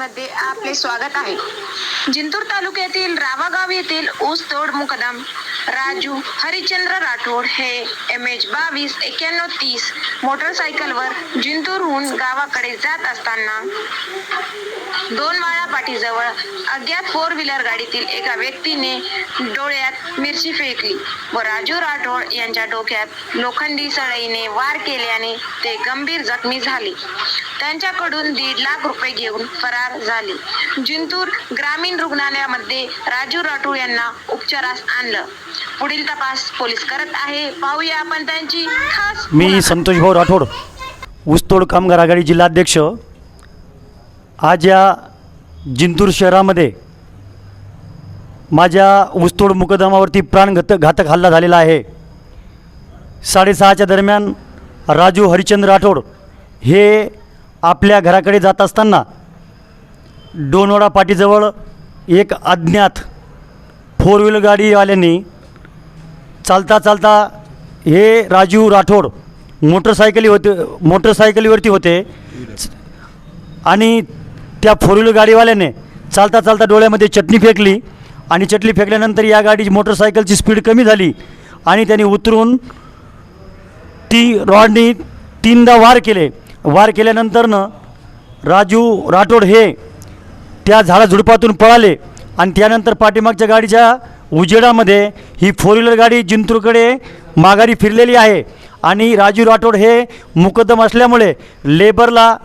मध्ये आपले स्वागत आहे. जिंतूर तालुक्यातील रावागाव येथील ऊस तोड मुकदम राजू हरिचंद्र राठोड हे एम एच बावीस एक्याण्णव तीस मोटरसायकलवर जिंतूरहून गावाकडे जात असताना दोन माळा पाठीजवळ अज्ञात फोर व्हीलर गाडीतील एका व्यक्तीने डोळ्यात मिरची फेकली व राजू राठोड यांच्या डोक्यात लोखंडी सळईने वार केल्याने ते गंभीर जखमी झाले. त्यांच्याकडून दीड लाख रुपये घेऊन फरार झाले. जिंतूर ग्रामीण रुग्णालयामध्ये राजू राठोड यांना उपचारास आणलं. पुढील तपास पोलीस करत आहे. पाहूया आपण त्यांची खास मी संतोष भाऊ राठोड ऊसतोड कामगार आघाडी जिल्हाध्यक्ष. आज या जिंतूर शहरामध्ये माझ्या ऊसतोड मुकदमावरती प्राणघात घातक हल्ला झालेला आहे. साडेसहाच्या दरम्यान राजू हरिचंद्र राठोड हे आपल्या घराकडे जात असताना डोनवाडा पाटीजवळ एक अज्ञात फोर व्हीलर गाडीवाल्यांनी चालता चालता हे राजू राठोड मोटरसायकली होते मोटरसायकलीवरती होते. आणि त्या फोर व्हीलर गाडीवाल्याने चालता चालता डोळ्यामध्ये चटणी फेकली. आणि चटणी फेकल्यानंतर या गाडीची मोटरसायकलची स्पीड कमी झाली. आणि त्यांनी उतरून ती रॉडनी तीनदा वार केले. वार केल्यानंतरनं राजू राठोड हे त्या झाडाझुडपातून पळाले. आणि त्यानंतर पाठीमागच्या गाडीच्या उजेडामध्ये ही फोर व्हीलर गाडी जिंतूरकडे माघारी फिरलेली आहे. आणि राजू राठोड हे मुकदम असल्यामुळे लेबरला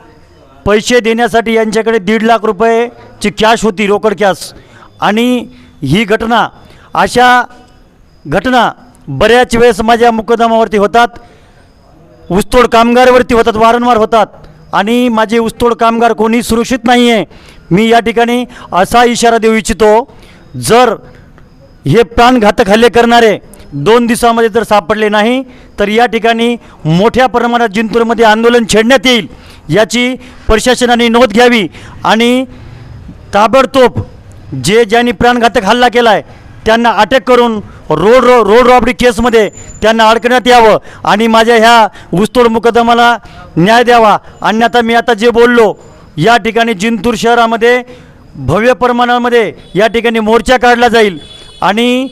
पैसे देण्यासाठी यांच्याकडे दीड लाख रुपयेची कॅश होती रोकड कॅश आणि ही घटना अशा घटना बऱ्याच वेळेस माझ्या मुकदमावरती होतात. ऊसतोड कामगारावरती होतात वारंवार होतात. आणि माझे ऊसतोड कामगार कोणी सुरक्षित नाही आहे मी या ठिकाणी असा इशारा देऊ इच्छितो जर हे प्राणघातक हल्ले करणारे दोन दिवसामध्ये जर सापडले नाही तर या ठिकाणी मोठ्या प्रमाणात जिंतूरमध्ये आंदोलन छेडण्यात येईल याची प्रशासनाने नोंद घ्यावी आणि ताबडतोब जे ज्यांनी प्राणघातक हल्ला केला आहे त्यांना अटक करून रोड रो रोड रॉबरी केसमध्ये त्यांना अडकण्यात यावं आणि माझ्या ह्या ऊसतोड मुकदमाला न्याय द्यावा. अन्यथा मी आता जे बोललो या ठिकाणी जिंतूर शहरामध्ये भव्य प्रमाणामध्ये या ठिकाणी मोर्चा काढला जाईल. आणि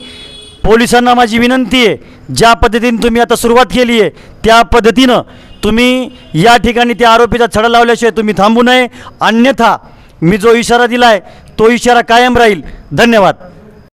पोलिसांना माझी विनंती आहे ज्या पद्धतीने तुम्ही आता सुरुवात केली आहे त्या पद्धतीनं तुम्ही या ठिकाणी त्या आरोपीचा छडा लावल्याशिवाय तुम्ही थांबू नये. अन्यथा मी जो इशारा दिला आहे तो इशारा कायम राहील. धन्यवाद.